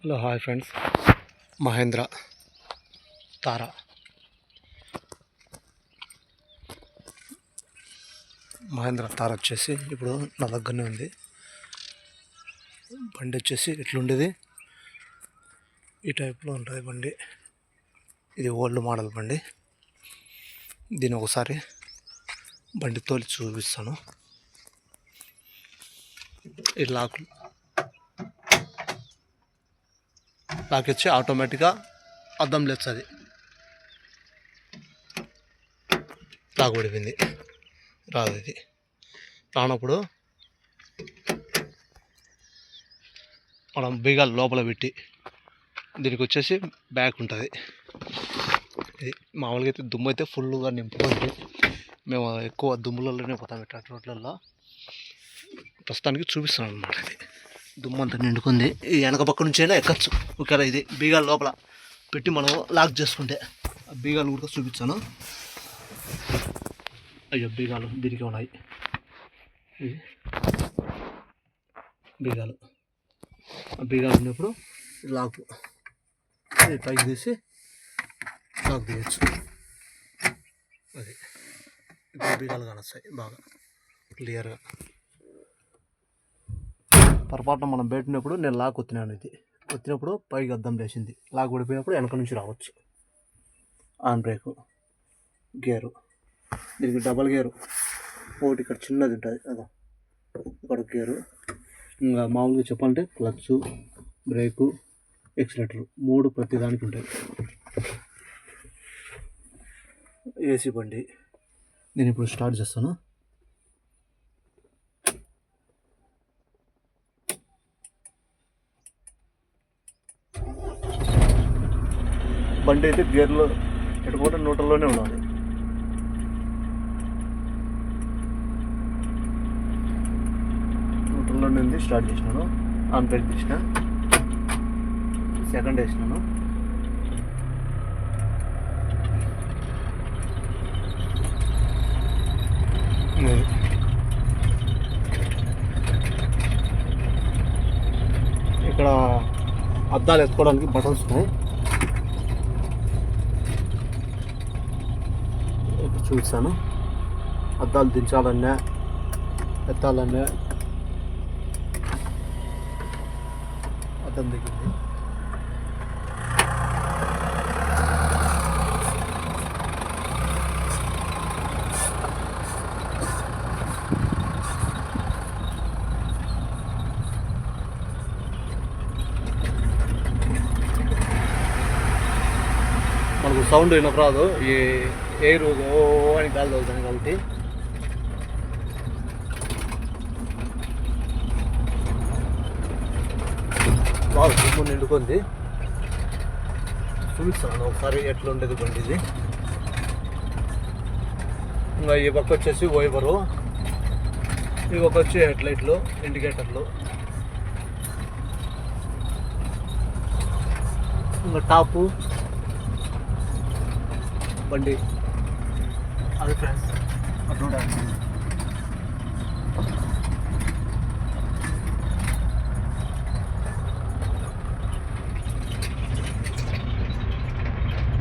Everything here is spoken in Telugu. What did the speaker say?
Hello hi friends. Mahindra Thar. Mahindra Thar వచ్చేసి ఇప్పుడు నా దగ్గరనే ఉంది. బండి వచ్చేసి ఎట్లుండేది ఈ టైప్లో ఉంటుంది బండి. ఇది ఓల్డ్ మోడల్ బండి. దీన్ని ఒకసారి బండి తోలి చూపిస్తాను. ఈ లాకులు నాకు ఇచ్చి ఆటోమేటిక్గా అద్దం లేస్తుంది నాకు పడిపోయింది రాదు ఇది. రానప్పుడు మనం బీగాలు లోపల పెట్టి దీనికి వచ్చేసి బ్యాక్ ఉంటుంది. ఇది మామూలుగా అయితే దుమ్ము అయితే ఫుల్గా నింపుతుంది మేము ఎక్కువ దుమ్ములలోనే పోతాం ఇట్లా రోడ్లలో ప్రస్తుతానికి చూపిస్తాం అనమాట ఇది. దుమ్మంతా నిండుకుంది. ఈ వెనక పక్క నుంచి అయినా ఎక్కచ్చు. ఒకవేళ ఇది బీగాలు లోపల పెట్టి మనం లాక్ చేసుకుంటే ఆ బీగాలు కూడా చూపించాను. అయ్యో బీగాలు దీనికి ఉన్నాయి. ఇది బీగాలు. ఆ బీగాలు ఉన్నప్పుడు లాక్. పైకి తీసి లాక్ తీయచ్చు. అది. ఇప్పుడు బీగాలు కానొస్తాయి బాగా క్లియర్గా. పొరపాటున మనం పెట్టినప్పుడు నేను లాక్ కొత్తినాను ఇది. కొత్తినప్పుడు పైకి అద్దం లేచింది. లాక్ పడిపోయినప్పుడు వెనక నుంచి రావచ్చు. On brake. గేరు. దీనికి డబల్ గేరు. ఒకటి ఇక్కడ చిన్నది ఉంటుంది. అదో. ఇక్కడ గేరు. ఇంకా మామూలుగా చెప్పాలంటే క్లచ్ బ్రేకు ఎక్సిలేటర్ మూడు ప్రతి దానికి ఉంటాయి. ఏసీ బండి. నేను ఇప్పుడు స్టార్ట్ చేస్తాను. బండి అయితే గేర్లో ఎటుపోతే నూటల్లోనే ఉండాలి నూటల్లో నుండి స్టార్ట్ చేసినాను. ఆన్ బ్రేక్ తీసిన. సెకండ్ వేసినాను. ఇక్కడ అద్దాలు ఎత్తుకోవడానికి బటన్స్ ఉన్నాయి ఇప్పుడు చూపిస్తాను అద్దాలు దించాలన్నా ఎత్తాలన్నా అద్దం దిగింది. మనకు సౌండ్ వినకు రాదు ఈ ఏ ఓ అని గాలి తోలుతాను కాబట్టి బాగా దుమ్ము నిండుకుంది. చూపిస్తాను ఒకసారి ఎట్లా ఉండేది బండి ఇది. ఇంకా ఈ పక్క వచ్చేసి వైబరు. ఈ పక్క వచ్చి హెడ్లైట్లు ఇండికేటర్లు. ఇంకా టాపు. బండి. అది ఫ్రెండ్స్ అటు